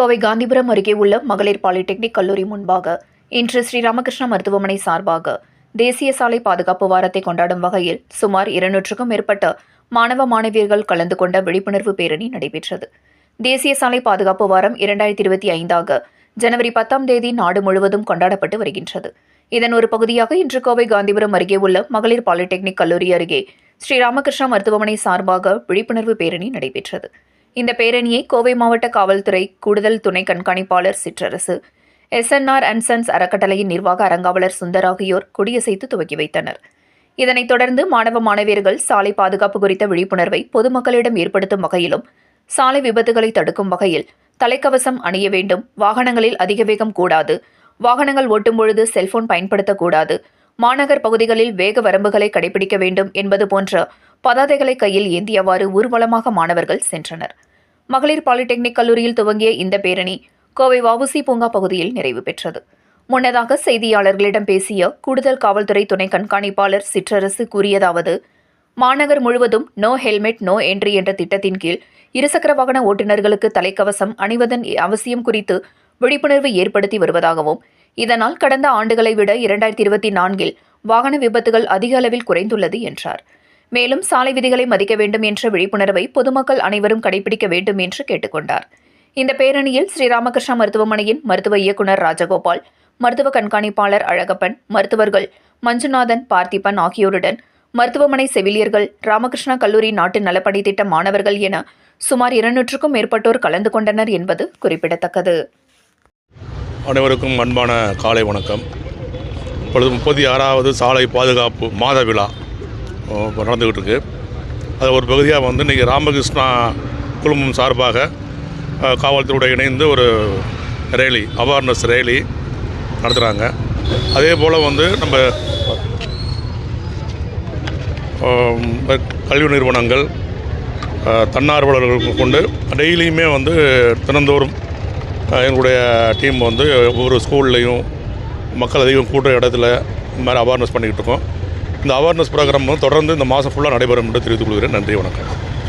கோவை காந்திபுரம் அருகே உள்ள மகளிர் பாலிடெக்னிக் கல்லூரி முன்பாக இன்று ஸ்ரீராமகிருஷ்ணா மருத்துவமனை சார்பாக தேசிய சாலை பாதுகாப்பு வாரத்தை கொண்டாடும் வகையில் சுமார் இருநூற்றுக்கும் மேற்பட்ட மாணவ மாணவியர்கள் கலந்து கொண்ட விழிப்புணர்வு பேரணி நடைபெற்றது. தேசிய சாலை பாதுகாப்பு வாரம் இரண்டாயிரத்தி இருபத்தி ஐந்தாக ஜனவரி பத்தாம் தேதி நாடு முழுவதும் கொண்டாடப்பட்டு வருகின்றது. இதன் ஒரு பகுதியாக இன்று கோவை காந்திபுரம் அருகே உள்ள மகளிர் பாலிடெக்னிக் கல்லூரி அருகே ஸ்ரீராமகிருஷ்ணா மருத்துவமனை சார்பாக விழிப்புணர்வு பேரணி நடைபெற்றது. இந்த பேரணியை கோவை மாவட்ட காவல்துறை கூடுதல் துணை கண்காணிப்பாளர் சிற்றரசு எஸ்என்ஆர் அண்ட் சன்ஸ் அறக்கட்டளையின் நிர்வாக அரங்காவலர் சுந்தர் ஆகியோர் கொடியசைத்து துவக்கி வைத்தனர். இதனைத் தொடர்ந்து மாணவ மாணவியர்கள் சாலை பாதுகாப்பு குறித்த விழிப்புணர்வை பொதுமக்களிடம் ஏற்படுத்தும் வகையிலும் சாலை விபத்துகளை தடுக்கும் வகையில் தலைக்கவசம் அணிய வேண்டும். வாகனங்களில் அதிக வேகம் கூடாது. வாகனங்கள் ஓட்டும் பொழுது செல்போன் பயன்படுத்தக்கூடாது. மாநகர் பகுதிகளில் வேக வரம்புகளை கடைபிடிக்க வேண்டும் என்பது போன்ற பதாதைகளை கையில் ஏந்தியவாறு ஊர்வலமாக மாணவர்கள் சென்றனர். மகளிர் பாலிடெக்னிக் கல்லூரியில் துவங்கிய இந்த பேரணி கோவை வவுசி பூங்கா பகுதியில் நிறைவு பெற்றது. முன்னதாக செய்தியாளர்களிடம் பேசிய கூடுதல் காவல்துறை துணை கண்காணிப்பாளர் சிற்றரசு கூறியதாவது மாநகர் முழுவதும் நோ ஹெல்மெட் நோ என்ட்ரி என்ற திட்டத்தின் கீழ் இருசக்கர வாகன ஓட்டுநர்களுக்கு தலைக்கவசம் அணிவதன் அவசியம் குறித்து விழிப்புணர்வு ஏற்படுத்தி வருவதாகவும் இதனால் கடந்த ஆண்டுகளை விட இரண்டாயிரத்தி இருபத்தி நான்கில் வாகன விபத்துகள் அதிக அளவில் குறைந்துள்ளது என்றார். மேலும் சாலை விதிகளை மதிக்க வேண்டும் என்ற விழிப்புணர்வை பொதுமக்கள் அனைவரும் கடைபிடிக்க வேண்டும் என்று கேட்டுக்கொண்டார். இந்த பேரணியில் ஸ்ரீராமகிருஷ்ணா மருத்துவமனையின் மருத்துவ இயக்குநர் ராஜகோபால் மருத்துவ கண்காணிப்பாளர் அழகப்பன் மருத்துவர்கள் மஞ்சுநாதன் பார்த்திபன் ஆகியோருடன் மருத்துவமனை செவிலியர்கள் ராமகிருஷ்ணா கல்லூரி நாட்டு நலப்பணி திட்ட மாணவர்கள் என சுமார் இருநூற்றுக்கும் மேற்பட்டோர் கலந்து கொண்டனர் என்பது குறிப்பிடத்தக்கது. அனைவருக்கும் அன்பான காலை வணக்கம். இப்பொழுது முப்பத்தி ஆறாவது சாலை பாதுகாப்பு மாத விழா. நடந்துக்கிட்டு இருக்கு அது ஒரு பகுதியாக வந்து இன்றைக்கி ராமகிருஷ்ணா குழுமம் சார்பாக அஹ், காவல்துறையோட இணைந்து ஒரு ரேலி அவேர்னஸ் ரேலி நடத்துகிறாங்க அதே போல் வந்து நம்ம கல்வி நிறுவனங்கள் தன்னார்வலர்களுக்கு தன்னார்வலர்கள் கொண்டு டெய்லியுமே வந்து தினந்தோறும் எங்களுடைய டீம் வந்து ஒவ்வொரு ஸ்கூல்லையும் மக்கள் அதிகம் கூட்டுற இடத்துல இந்த மாதிரி அவேர்னஸ் பண்ணிக்கிட்டு இருக்கோம். இந்த அவேர்னஸ் ப்ரோக்ராம் தொடர்ந்து இந்த மாதம் ஃபுல்லாக நடைபெறும் என்று தெரிவித்துக் கொள்கிறேன். நன்றி வணக்கம்.